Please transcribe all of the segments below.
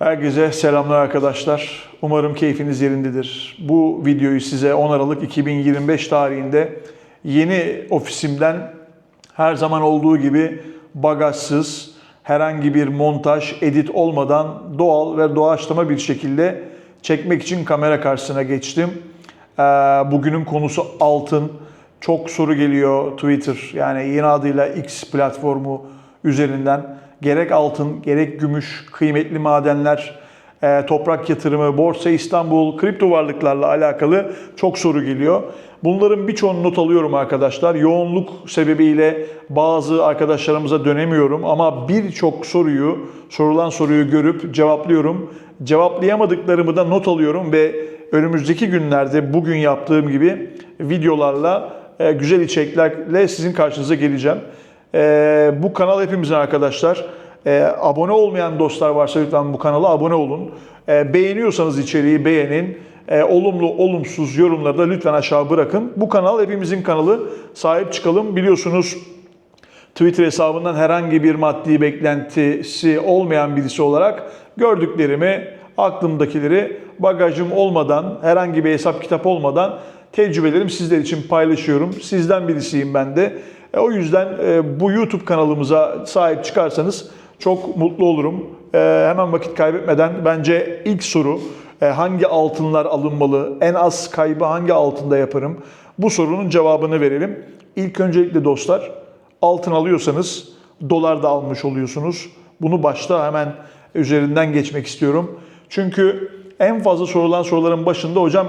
Herkese selamlar arkadaşlar. Umarım keyfiniz yerindedir. Bu videoyu size 10 Aralık 2025 tarihinde yeni ofisimden her zaman olduğu gibi bagajsız, herhangi bir montaj, edit olmadan doğal ve doğaçlama bir şekilde çekmek için kamera karşısına geçtim. Ee, Bugünün konusu altın. Çok soru geliyor Twitter yani yeni adıyla X platformu üzerinden. Gerek altın, gerek gümüş, kıymetli madenler, e, toprak yatırımı, Borsa İstanbul, kripto varlıklarla alakalı çok soru geliyor. Bunların birçoğunu not alıyorum arkadaşlar. Yoğunluk sebebiyle bazı arkadaşlarımıza dönemiyorum ama birçok soruyu, sorulan soruyu görüp cevaplıyorum. Cevaplayamadıklarımı da not alıyorum ve önümüzdeki günlerde bugün yaptığım gibi videolarla, e, güzel içeriklerle sizin karşınıza geleceğim. E, bu kanal hepimizin arkadaşlar. E, abone olmayan dostlar varsa lütfen bu kanala abone olun. E, beğeniyorsanız içeriği beğenin. E, olumlu, olumsuz yorumları da lütfen aşağı bırakın. Bu kanal hepimizin kanalı. Sahip çıkalım. Biliyorsunuz Twitter hesabından herhangi bir maddi beklentisi olmayan birisi olarak gördüklerimi, aklımdakileri bagajım olmadan, herhangi bir hesap kitap olmadan tecrübelerimi sizler için paylaşıyorum. Sizden birisiyim ben de. E, o yüzden e, bu YouTube kanalımıza sahip çıkarsanız çok mutlu olurum. E, hemen vakit kaybetmeden bence ilk soru e, hangi altınlar alınmalı? En az kaybı hangi altında yaparım? Bu sorunun cevabını verelim. İlk öncelikle dostlar altın alıyorsanız dolar da almış oluyorsunuz. Bunu başta hemen üzerinden geçmek istiyorum. Çünkü en fazla sorulan soruların başında hocam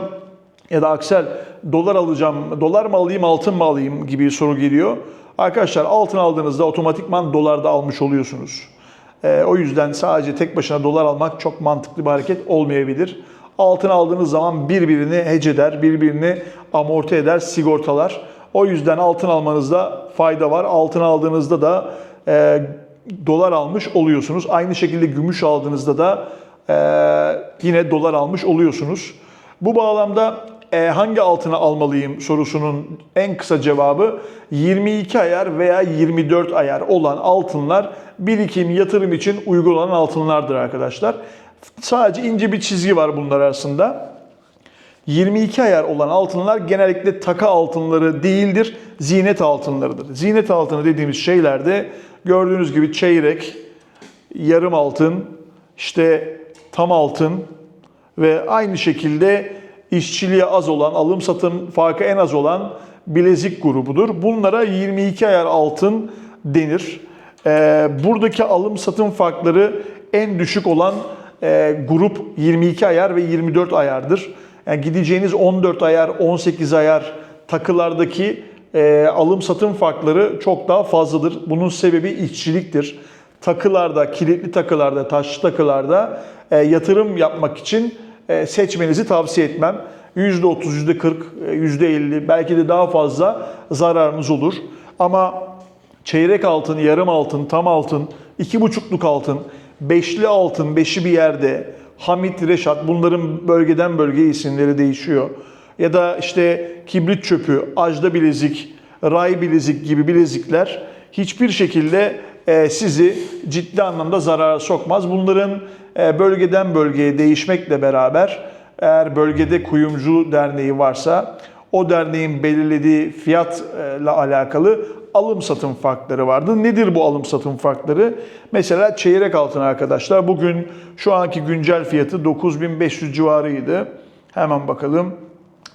ya da Aksel dolar alacağım, dolar mı alayım, altın mı alayım gibi soru geliyor. Arkadaşlar altın aldığınızda otomatikman dolar da almış oluyorsunuz. Ee, o yüzden sadece tek başına dolar almak çok mantıklı bir hareket olmayabilir. Altın aldığınız zaman birbirini hece eder, birbirini amorti eder, sigortalar. O yüzden altın almanızda fayda var. Altın aldığınızda da e, dolar almış oluyorsunuz. Aynı şekilde gümüş aldığınızda da e, yine dolar almış oluyorsunuz. Bu bağlamda e, hangi altını almalıyım sorusunun en kısa cevabı 22 ayar veya 24 ayar olan altınlar birikim, yatırım için uygun olan altınlardır arkadaşlar. Sadece ince bir çizgi var bunlar arasında. 22 ayar olan altınlar genellikle taka altınları değildir, zinet altınlarıdır. Zinet altını dediğimiz şeylerde gördüğünüz gibi çeyrek, yarım altın, işte tam altın ve aynı şekilde işçiliğe az olan, alım satım farkı en az olan bilezik grubudur. Bunlara 22 ayar altın denir. Ee, buradaki alım satım farkları en düşük olan e, grup 22 ayar ve 24 ayardır. Yani gideceğiniz 14 ayar, 18 ayar takılardaki e, alım satım farkları çok daha fazladır. Bunun sebebi işçiliktir. Takılarda, kilitli takılarda, taşlı takılarda e, yatırım yapmak için seçmenizi tavsiye etmem. %30, %40, e, %50 belki de daha fazla zararınız olur. Ama çeyrek altın, yarım altın, tam altın, iki buçukluk altın, beşli altın, beşi bir yerde, Hamit, Reşat bunların bölgeden bölgeye isimleri değişiyor. Ya da işte kibrit çöpü, ajda bilezik, ray bilezik gibi bilezikler hiçbir şekilde e, sizi ciddi anlamda zarara sokmaz. Bunların e, bölgeden bölgeye değişmekle beraber eğer bölgede kuyumcu derneği varsa o derneğin belirlediği fiyatla alakalı alım satım farkları vardı. Nedir bu alım satım farkları? Mesela çeyrek altın arkadaşlar bugün şu anki güncel fiyatı 9500 civarıydı. Hemen bakalım.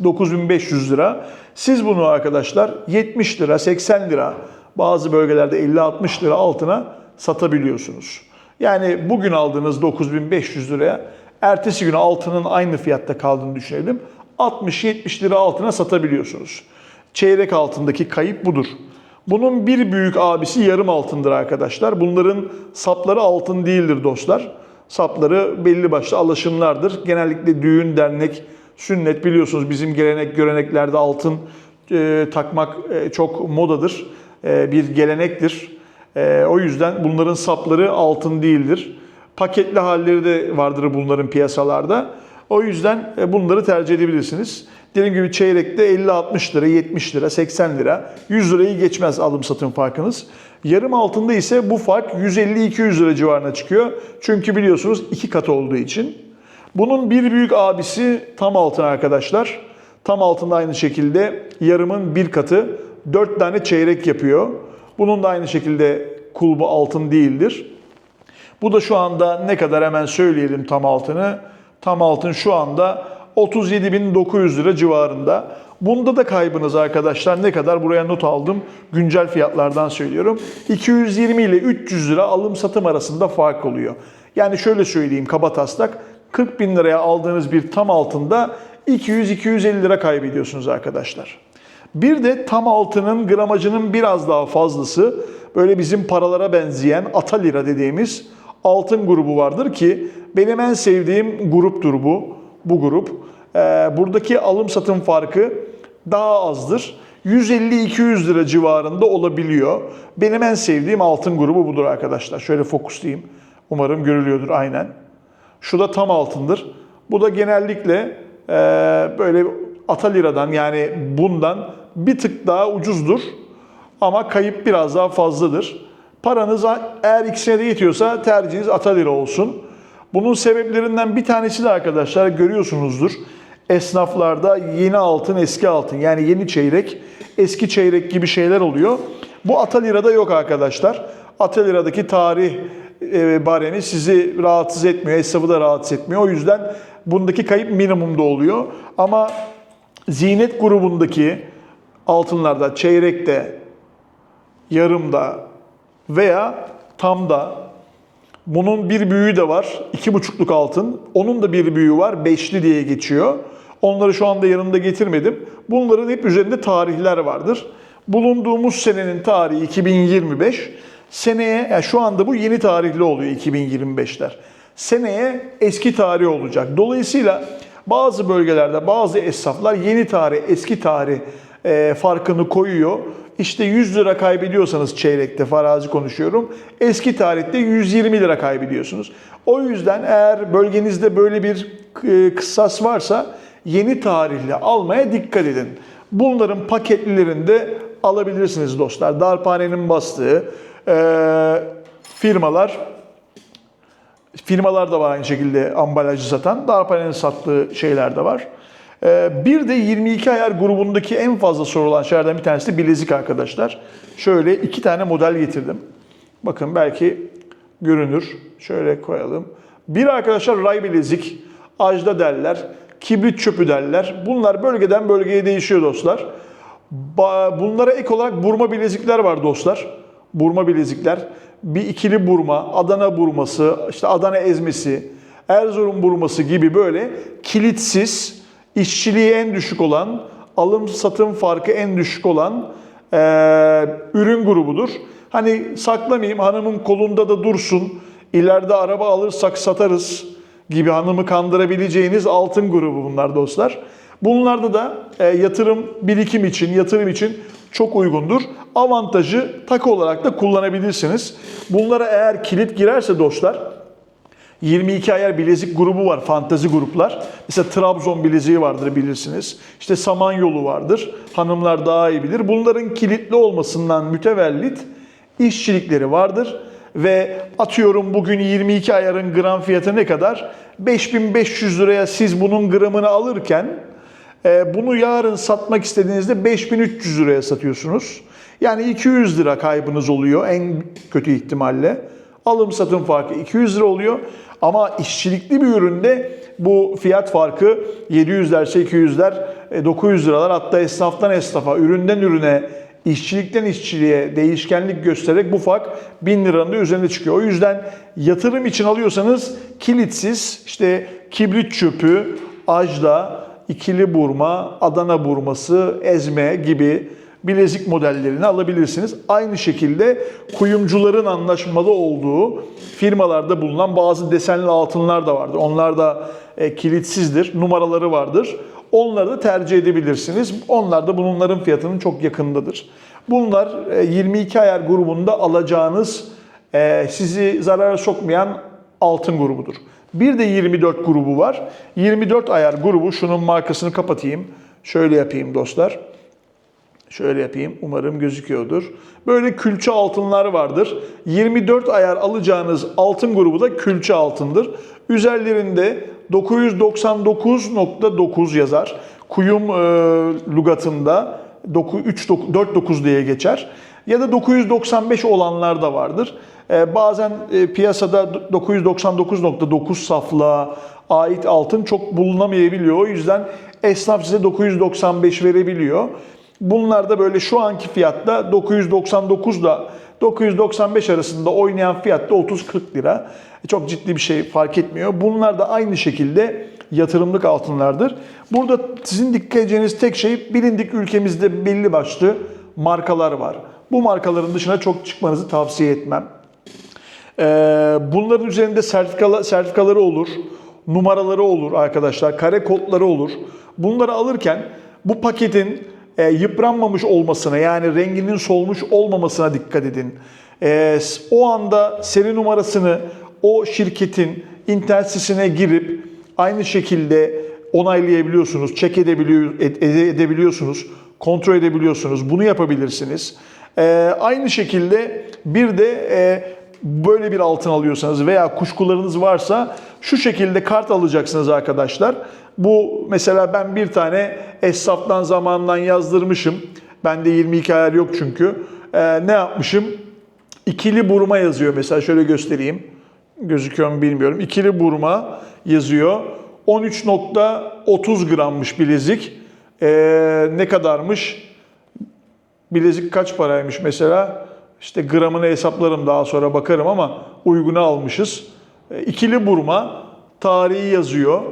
9500 lira. Siz bunu arkadaşlar 70 lira, 80 lira, bazı bölgelerde 50-60 lira altına satabiliyorsunuz. Yani bugün aldığınız 9500 liraya ertesi gün altının aynı fiyatta kaldığını düşünelim. 60-70 lira altına satabiliyorsunuz. Çeyrek altındaki kayıp budur. Bunun bir büyük abisi yarım altındır arkadaşlar. Bunların sapları altın değildir dostlar. Sapları belli başlı alaşımlardır. Genellikle düğün, dernek, sünnet biliyorsunuz bizim gelenek göreneklerde altın e, takmak e, çok modadır. E, bir gelenektir. E, o yüzden bunların sapları altın değildir. Paketli halleri de vardır bunların piyasalarda. O yüzden e, bunları tercih edebilirsiniz. Dediğim gibi çeyrekte 50-60 lira, 70 lira, 80 lira, 100 lirayı geçmez alım satım farkınız. Yarım altında ise bu fark 150-200 lira civarına çıkıyor. Çünkü biliyorsunuz iki katı olduğu için. Bunun bir büyük abisi tam altın arkadaşlar. Tam altında aynı şekilde yarımın bir katı 4 tane çeyrek yapıyor. Bunun da aynı şekilde kulbu altın değildir. Bu da şu anda ne kadar hemen söyleyelim tam altını. Tam altın şu anda 37.900 lira civarında. Bunda da kaybınız arkadaşlar ne kadar buraya not aldım. Güncel fiyatlardan söylüyorum. 220 ile 300 lira alım satım arasında fark oluyor. Yani şöyle söyleyeyim kaba taslak 40 bin liraya aldığınız bir tam altında 200-250 lira kaybediyorsunuz arkadaşlar. Bir de tam altının gramajının biraz daha fazlası böyle bizim paralara benzeyen ata lira dediğimiz altın grubu vardır ki benim en sevdiğim gruptur bu. Bu grup. Ee, buradaki alım satım farkı daha azdır. 150-200 lira civarında olabiliyor. Benim en sevdiğim altın grubu budur arkadaşlar. Şöyle fokuslayayım. Umarım görülüyordur aynen. Şu da tam altındır. Bu da genellikle e, böyle ata liradan yani bundan bir tık daha ucuzdur. Ama kayıp biraz daha fazladır. Paranız eğer ikisine de yetiyorsa tercihiniz ata lira olsun. Bunun sebeplerinden bir tanesi de arkadaşlar görüyorsunuzdur. Esnaflarda yeni altın, eski altın yani yeni çeyrek, eski çeyrek gibi şeyler oluyor. Bu ata lirada yok arkadaşlar. Ata liradaki tarih e, baremi sizi rahatsız etmiyor, esnafı da rahatsız etmiyor. O yüzden bundaki kayıp minimumda oluyor. Ama zinet grubundaki altınlarda, çeyrekte, yarımda veya tamda bunun bir büyüğü de var. iki buçukluk altın. Onun da bir büyüğü var. Beşli diye geçiyor. Onları şu anda yanımda getirmedim. Bunların hep üzerinde tarihler vardır. Bulunduğumuz senenin tarihi 2025. Seneye, yani şu anda bu yeni tarihli oluyor 2025'ler. Seneye eski tarih olacak. Dolayısıyla bazı bölgelerde bazı esnaflar yeni tarih, eski tarih e, farkını koyuyor. İşte 100 lira kaybediyorsanız çeyrekte farazi konuşuyorum. Eski tarihte 120 lira kaybediyorsunuz. O yüzden eğer bölgenizde böyle bir e, kıssas varsa yeni tarihli almaya dikkat edin. Bunların paketlilerini de alabilirsiniz dostlar. Darphanenin bastığı e, firmalar firmalar da var aynı şekilde ambalajı satan. Darphanenin sattığı şeyler de var. Ee, Bir de 22 ayar grubundaki en fazla sorulan şeylerden bir tanesi de bilezik arkadaşlar. Şöyle iki tane model getirdim. Bakın belki görünür. Şöyle koyalım. Bir arkadaşlar ray bilezik, ajda derler, kibrit çöpü derler. Bunlar bölgeden bölgeye değişiyor dostlar. Bunlara ek olarak burma bilezikler var dostlar. Burma bilezikler. Bir ikili burma, Adana burması, işte Adana ezmesi, Erzurum burması gibi böyle kilitsiz, işçiliği en düşük olan, alım satım farkı en düşük olan eee, ürün grubudur. Hani saklamayayım hanımın kolunda da dursun, ileride araba alırsak satarız gibi hanımı kandırabileceğiniz altın grubu bunlar dostlar. Bunlarda da e, yatırım, birikim için, yatırım için çok uygundur. Avantajı takı olarak da kullanabilirsiniz. Bunlara eğer kilit girerse dostlar 22 ayar bilezik grubu var, fantazi gruplar. Mesela Trabzon bileziği vardır bilirsiniz. İşte Samanyolu vardır. Hanımlar daha iyi bilir. Bunların kilitli olmasından mütevellit işçilikleri vardır. Ve atıyorum bugün 22 ayarın gram fiyatı ne kadar? 5500 liraya siz bunun gramını alırken bunu yarın satmak istediğinizde 5300 liraya satıyorsunuz. Yani 200 lira kaybınız oluyor en kötü ihtimalle. Alım satım farkı 200 lira oluyor. Ama işçilikli bir üründe bu fiyat farkı 700 derse 200'ler, e, 900 liralar hatta esnaftan esnafa, üründen ürüne, işçilikten işçiliğe değişkenlik göstererek bu fark 1000 liranın da üzerine çıkıyor. O yüzden yatırım için alıyorsanız kilitsiz işte kibrit çöpü, ajda, ikili burma, Adana burması, ezme gibi bilezik modellerini alabilirsiniz. Aynı şekilde kuyumcuların anlaşmalı olduğu firmalarda bulunan bazı desenli altınlar da vardır. Onlar da e, kilitsizdir, numaraları vardır. Onları da tercih edebilirsiniz. Onlar da bunların fiyatının çok yakındadır. Bunlar e, 22 ayar grubunda alacağınız e, sizi zarara sokmayan altın grubudur. Bir de 24 grubu var. 24 ayar grubu, şunun markasını kapatayım. Şöyle yapayım dostlar. Şöyle yapayım. Umarım gözüküyordur. Böyle külçe altınlar vardır. 24 ayar alacağınız altın grubu da külçe altındır. Üzerlerinde 999.9 yazar. Kuyum e, lügatında 49 diye geçer. Ya da 995 olanlar da vardır. E, bazen e, piyasada 999.9 saflığa ait altın çok bulunamayabiliyor. O yüzden esnaf size 995 verebiliyor. Bunlar da böyle şu anki fiyatta 999 ile 995 arasında oynayan fiyatta 30-40 lira. Çok ciddi bir şey fark etmiyor. Bunlar da aynı şekilde yatırımlık altınlardır. Burada sizin dikkat edeceğiniz tek şey bilindik ülkemizde belli başlı markalar var. Bu markaların dışına çok çıkmanızı tavsiye etmem. Ee, bunların üzerinde sertifikalı, sertifikaları olur, numaraları olur arkadaşlar, kare kodları olur. Bunları alırken bu paketin e, yıpranmamış olmasına yani renginin solmuş olmamasına dikkat edin. E, o anda seri numarasını o şirketin internet sitesine girip aynı şekilde onaylayabiliyorsunuz, ede- edebiliyorsunuz, kontrol edebiliyorsunuz. Bunu yapabilirsiniz. E, aynı şekilde bir de e, böyle bir altın alıyorsanız veya kuşkularınız varsa şu şekilde kart alacaksınız arkadaşlar. Bu mesela ben bir tane esnaftan zamanından yazdırmışım. Bende 22 ayar yok çünkü. Ee, ne yapmışım? İkili burma yazıyor mesela şöyle göstereyim. Gözüküyor mu bilmiyorum. İkili burma yazıyor. 13.30 grammış bilezik. Ee, ne kadarmış? Bilezik kaç paraymış mesela? İşte gramını hesaplarım daha sonra bakarım ama uyguna almışız. E, İkili burma tarihi yazıyor.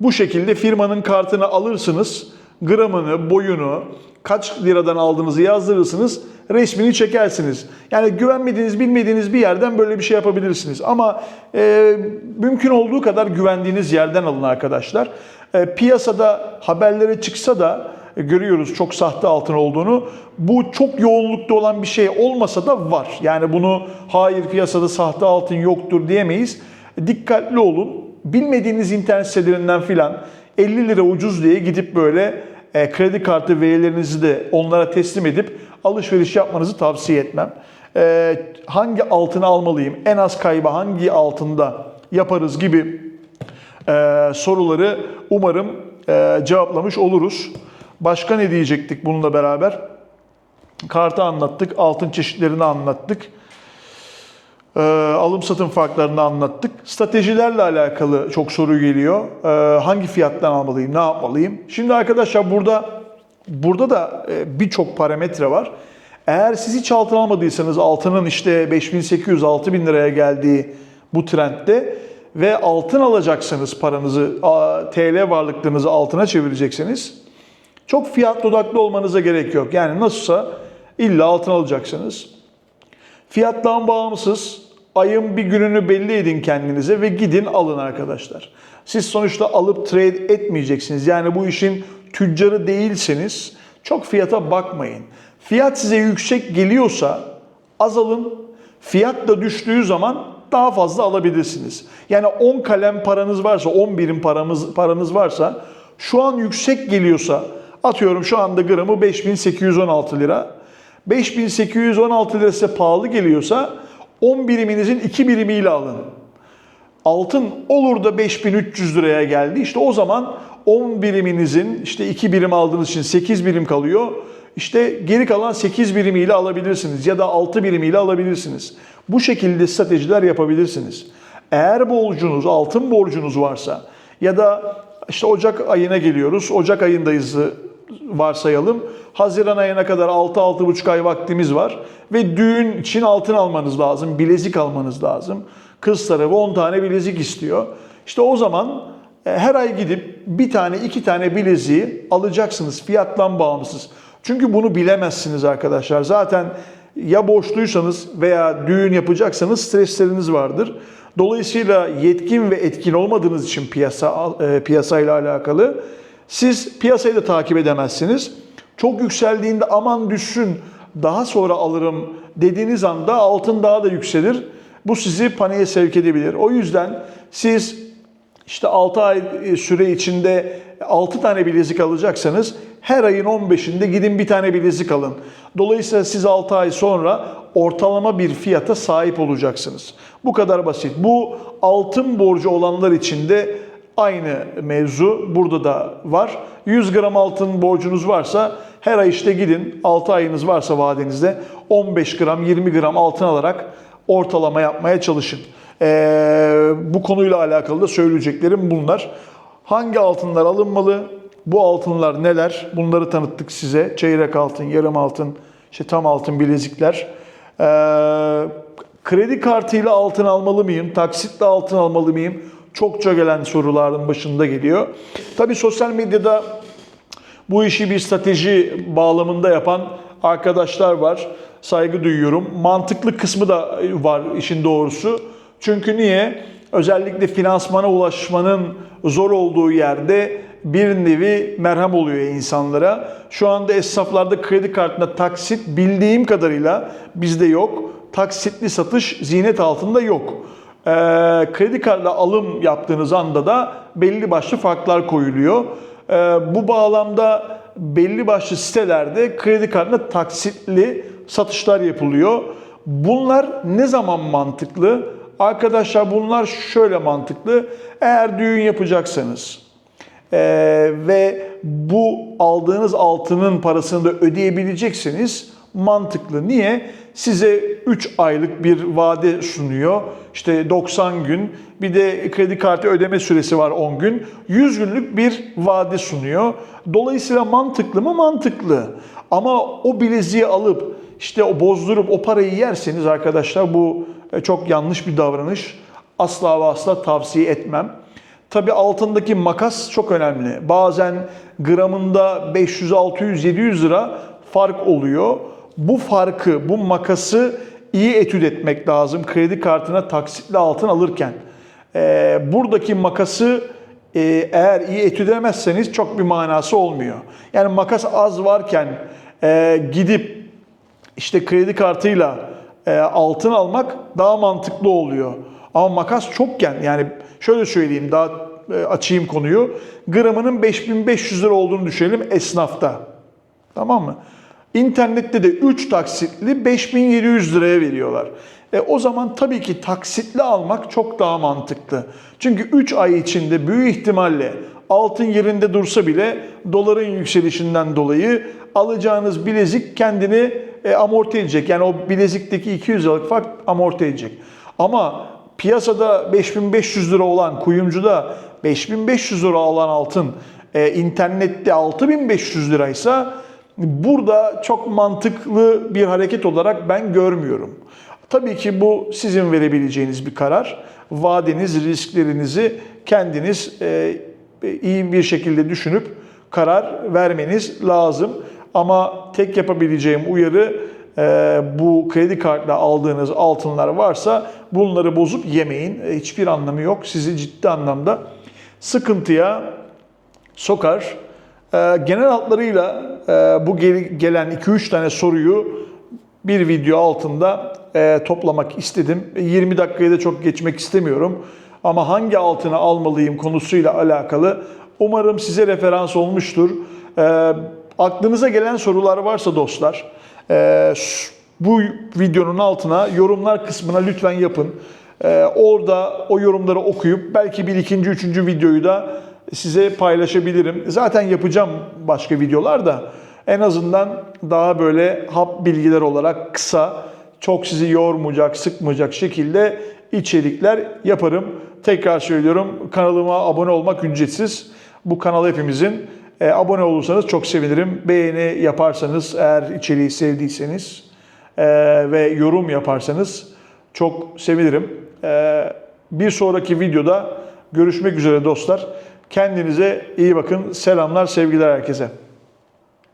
Bu şekilde firmanın kartını alırsınız. Gramını, boyunu, kaç liradan aldığınızı yazdırırsınız. Resmini çekersiniz. Yani güvenmediğiniz, bilmediğiniz bir yerden böyle bir şey yapabilirsiniz. Ama e, mümkün olduğu kadar güvendiğiniz yerden alın arkadaşlar. E, piyasada haberlere çıksa da görüyoruz çok sahte altın olduğunu. Bu çok yoğunlukta olan bir şey olmasa da var. Yani bunu hayır piyasada sahte altın yoktur diyemeyiz. Dikkatli olun. Bilmediğiniz internet sitelerinden filan 50 lira ucuz diye gidip böyle e, kredi kartı verilerinizi de onlara teslim edip alışveriş yapmanızı tavsiye etmem. E, hangi altını almalıyım? En az kaybı hangi altında yaparız gibi e, soruları umarım e, cevaplamış oluruz. Başka ne diyecektik bununla beraber? Kartı anlattık, altın çeşitlerini anlattık. Ee, alım satım farklarını anlattık. Stratejilerle alakalı çok soru geliyor. Ee, hangi fiyattan almalıyım, ne yapmalıyım? Şimdi arkadaşlar burada burada da e, birçok parametre var. Eğer siz hiç altın almadıysanız altının işte 5800-6000 liraya geldiği bu trendde ve altın alacaksanız paranızı, TL varlıklarınızı altına çevirecekseniz çok fiyat odaklı olmanıza gerek yok. Yani nasılsa illa altın alacaksınız. Fiyattan bağımsız ayın bir gününü belli edin kendinize ve gidin alın arkadaşlar. Siz sonuçta alıp trade etmeyeceksiniz. Yani bu işin tüccarı değilseniz çok fiyata bakmayın. Fiyat size yüksek geliyorsa az alın. Fiyat da düştüğü zaman daha fazla alabilirsiniz. Yani 10 kalem paranız varsa, 10 birim paramız, paranız varsa şu an yüksek geliyorsa atıyorum şu anda gramı 5816 lira. 5816 lira size pahalı geliyorsa 10 biriminizin 2 birimiyle alın. Altın olur da 5300 liraya geldi. İşte o zaman 10 biriminizin işte 2 birim aldığınız için 8 birim kalıyor. İşte geri kalan 8 birimiyle alabilirsiniz ya da 6 birimiyle alabilirsiniz. Bu şekilde stratejiler yapabilirsiniz. Eğer borcunuz, altın borcunuz varsa ya da işte Ocak ayına geliyoruz. Ocak ayındayız varsayalım. Haziran ayına kadar 6-6,5 ay vaktimiz var. Ve düğün için altın almanız lazım, bilezik almanız lazım. Kız tarafı 10 tane bilezik istiyor. İşte o zaman e, her ay gidip bir tane, iki tane bileziği alacaksınız fiyattan bağımsız. Çünkü bunu bilemezsiniz arkadaşlar. Zaten ya borçluysanız veya düğün yapacaksanız stresleriniz vardır. Dolayısıyla yetkin ve etkin olmadığınız için piyasa e, piyasayla alakalı siz piyasayı da takip edemezsiniz. Çok yükseldiğinde aman düşsün daha sonra alırım dediğiniz anda altın daha da yükselir. Bu sizi paniğe sevk edebilir. O yüzden siz işte 6 ay e, süre içinde 6 tane bilezik alacaksanız her ayın 15'inde gidin bir tane bilezik alın. Dolayısıyla siz 6 ay sonra ortalama bir fiyata sahip olacaksınız. Bu kadar basit. Bu altın borcu olanlar için de aynı mevzu burada da var. 100 gram altın borcunuz varsa her ay işte gidin 6 ayınız varsa vadenizde 15 gram 20 gram altın alarak ortalama yapmaya çalışın. Ee, bu konuyla alakalı da söyleyeceklerim bunlar. Hangi altınlar alınmalı? Bu altınlar neler? Bunları tanıttık size. Çeyrek altın, yarım altın, işte tam altın bilezikler. Ee, kredi kartıyla altın almalı mıyım? Taksitle altın almalı mıyım? Çokça gelen soruların başında geliyor. Tabii sosyal medyada bu işi bir strateji bağlamında yapan arkadaşlar var. Saygı duyuyorum. Mantıklı kısmı da var işin doğrusu. Çünkü niye? Özellikle finansmana ulaşmanın zor olduğu yerde bir nevi merhem oluyor insanlara. Şu anda esnaflarda kredi kartında taksit bildiğim kadarıyla bizde yok. Taksitli satış zinet altında yok. Ee, kredi kartla alım yaptığınız anda da belli başlı farklar koyuluyor. Ee, bu bağlamda belli başlı sitelerde kredi kartına taksitli satışlar yapılıyor. Bunlar ne zaman mantıklı? Arkadaşlar bunlar şöyle mantıklı. Eğer düğün yapacaksanız e, ve bu aldığınız altının parasını da ödeyebileceksiniz mantıklı. Niye? Size 3 aylık bir vade sunuyor. İşte 90 gün bir de kredi kartı ödeme süresi var 10 gün. 100 günlük bir vade sunuyor. Dolayısıyla mantıklı mı? Mantıklı. Ama o bileziği alıp işte o bozdurup o parayı yerseniz arkadaşlar bu e, çok yanlış bir davranış. Asla ve asla tavsiye etmem. Tabi altındaki makas çok önemli. Bazen gramında 500, 600, 700 lira fark oluyor. Bu farkı, bu makası iyi etüt etmek lazım kredi kartına taksitli altın alırken. Ee, buradaki makası e, eğer iyi etüt edemezseniz çok bir manası olmuyor. Yani makas az varken e, gidip işte kredi kartıyla e, altın almak daha mantıklı oluyor. Ama makas çokken yani şöyle söyleyeyim daha e, açayım konuyu. Gramının 5500 lira olduğunu düşünelim esnafta. Tamam mı? İnternette de 3 taksitli 5700 liraya veriyorlar. E, o zaman tabii ki taksitli almak çok daha mantıklı. Çünkü 3 ay içinde büyük ihtimalle altın yerinde dursa bile doların yükselişinden dolayı alacağınız bilezik kendini e, amorti edecek. Yani o bilezikteki 200 liralık fark amorti edecek. Ama piyasada 5500 lira olan kuyumcuda 5500 lira alan altın e, internette 6500 liraysa burada çok mantıklı bir hareket olarak ben görmüyorum. Tabii ki bu sizin verebileceğiniz bir karar. Vadeniz, risklerinizi kendiniz e, iyi bir şekilde düşünüp karar vermeniz lazım. Ama tek yapabileceğim uyarı e, bu kredi kartla aldığınız altınlar varsa bunları bozup yemeyin. E, Hiçbir anlamı yok. Sizi ciddi anlamda sıkıntıya sokar. E, Genel hatlarıyla e, bu gel- gelen 2-3 tane soruyu bir video altında e, toplamak istedim. 20 dakikayı da çok geçmek istemiyorum. Ama hangi altını almalıyım konusuyla alakalı umarım size referans olmuştur. E, aklınıza gelen sorular varsa dostlar e, bu videonun altına yorumlar kısmına lütfen yapın. E, orada o yorumları okuyup belki bir ikinci, üçüncü videoyu da size paylaşabilirim. Zaten yapacağım başka videolar da en azından daha böyle hap bilgiler olarak kısa, çok sizi yormayacak, sıkmayacak şekilde içerikler yaparım. Tekrar söylüyorum kanalıma abone olmak ücretsiz. Bu kanal hepimizin. E, abone olursanız çok sevinirim. Beğeni yaparsanız eğer içeriği sevdiyseniz e, ve yorum yaparsanız çok sevinirim. E, bir sonraki videoda görüşmek üzere dostlar. Kendinize iyi bakın. Selamlar, sevgiler herkese.